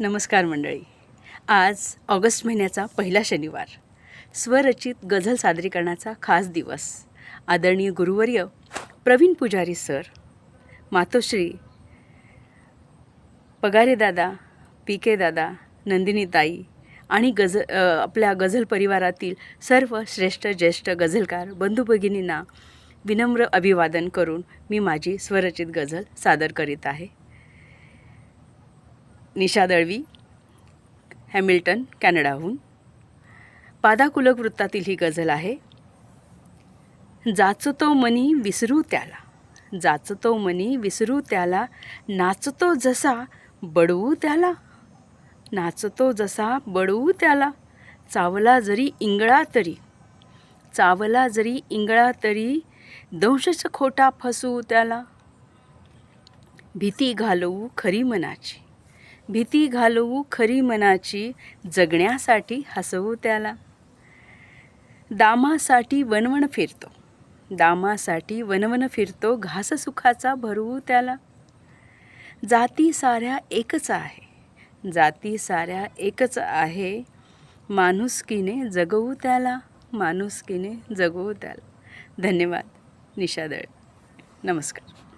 नमस्कार मंडळी. आज ऑगस्ट महिन्याचा पहिला शनिवार. स्वरचित गझल सादरीकरणाचा खास दिवस. आदरणीय गुरुवर्य प्रवीण पुजारी सर मातोश्री पगारे दादा पी के दादा नंदिनीताई आणि गझ आपल्या गझल परिवारातील सर्व श्रेष्ठ ज्येष्ठ गझलकार बंधू भगिनींना विनम्र अभिवादन करून मी माझी स्वरचित गझल सादर करीत आहे. निशा दळवी हॅमिल्टन कॅनडाहून. पादाकुलक वृत्तातील ही गझल आहे जाचतो मनी विसरू त्याला जाचतो मनी विसरू त्याला नाचतो जसा बडवू त्याला नाचतो जसा बडवू त्याला चावला जरी इंगळा तरी चावला जरी इंगळा तरी दंशच खोटा फसू त्याला भीती घालवू खरी मनाची भीती घालवू खरी मनाची जगण्यासाठी हसवू त्याला. दामासाठी वनवन फिरतो. दामासाठी वनवन फिरतो घास सुखाचा भरवू त्याला. जाती साऱ्या एकच आहे. जाती साऱ्या एकच आहे. माणुसकीने जगवू त्याला माणुसकीने जगवू त्याला. धन्यवाद. निशादळ नमस्कार.